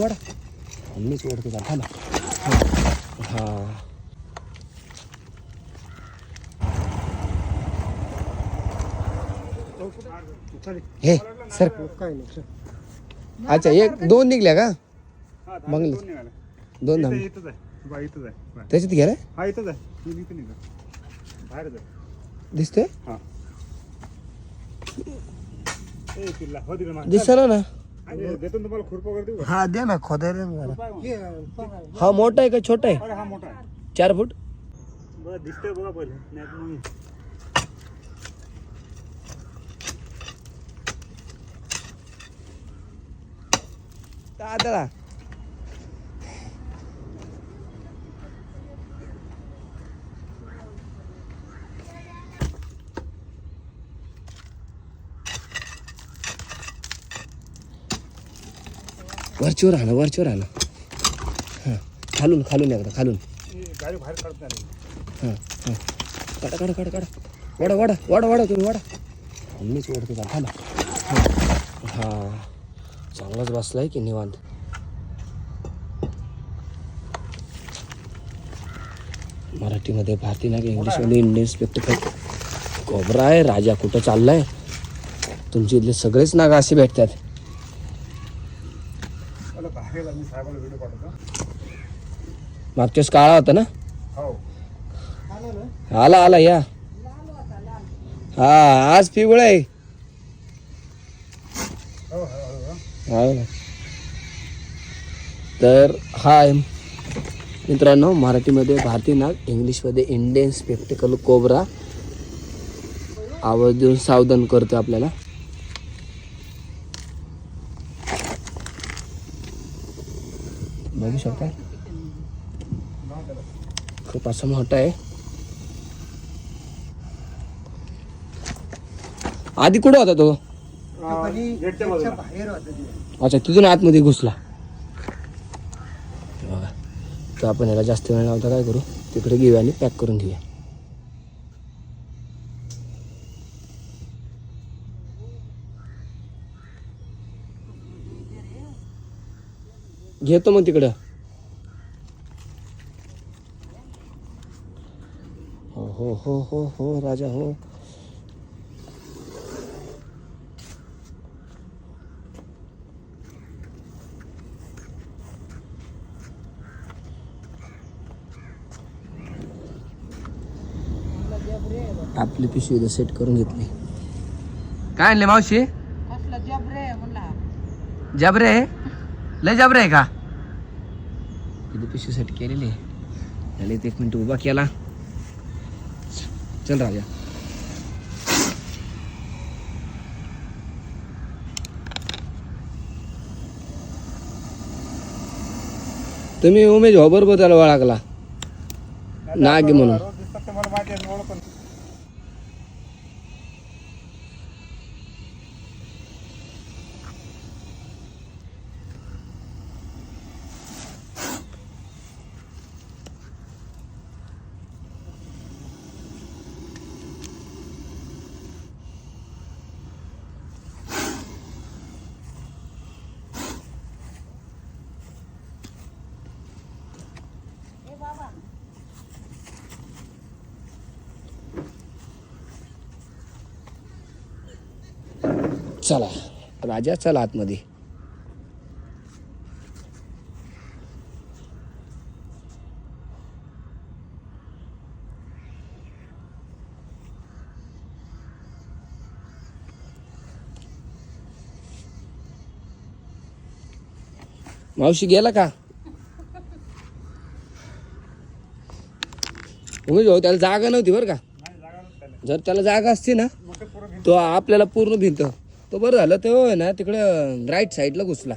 वाडा मीच ओढतो का थांबा हा। हे सर। अच्छा एक दोन निघल्या का? बंगले दोन धाम इथंच आहे. बा इथंच आहे. बा. त्याच्यात घ्या रे. हा इथंच आहे. मी इथं निघा. बाहेरच आहे दिसतोय? हा. ए पिल्ला हो तिकडे मागे. दिसला ना. आणि देतो ना तुम्हाला खुरपा वगैरे देऊ? हा द्या ना खोदाय खुरपा आहे मग. हा मोठा आहे का छोटा आहे? अरे हा मोठा आहे. चार फूट? बघा दिसतोय बघा पहिले नाही तर मग दादा वरचीवर आणा वरचीवर आणा हां खालून खालून एकदा खालून. गाडी बाहेर काढत नाही हां हां. काढा काढा काढा काढा. वाडा वाडा वाडा वाडा तुम्ही वाडा मीच ओढतो का खाला हां. चांगलाच बसलाय की निवांत. मराठीमध्ये भारतीय नाग इंग्लिशमध्ये इंडियन स्पेक्टिकल कोबरा आहे राजा कुठं चाललाय? तुमचे इथले सगळेच नाग असे भेटतात. मला बाहेर मी साहेबाला व्हिडिओ पाठवतो. मागच्या काळा होता ना? हो. आला आला या. हा आज पिवळा आहे. हो हो हो, हो. ना. तर हा आहे. मित्रांनो मराठीमध्ये भारतीय नाग इंग्लिशमध्ये इंडियन स्पेक्टिकल कोबरा आवाज देऊन सावधान करतो आपल्याला. बघू शकता. खूप असं मोठा आहे. आधी कुठं होता तो? अच्छा तिथून आतमध्ये घुसला. तर आपण याला जास्त वेळ लावता काय करू? तिकडे घेऊया आणि पॅक करून घेऊया. घेतो मग तिकडं. हो हो हो हो हो राजा हो. आपली पिशवी इथं सेट करून घेतली. काय आणले मावशी? कसलं जबरे जबरे लय जबरे आहे का? इथे पिशवी सेट केलेली इथे एक मिनिट उभा केला. चल राजा. तुम्ही उमेश भाऊ बरोबर त्याला वळागला नाग म्हणून. चला राजा चला आतमध्ये. मावशी गेला का? उमेश भाऊ त्याला जागा नव्हती बरं का. जर त्याला जागा असती ना तो आपल्याला पूर्ण भिंत. तो बरं झालं तो आहे ना तिकडं राईट साईडला घुसला.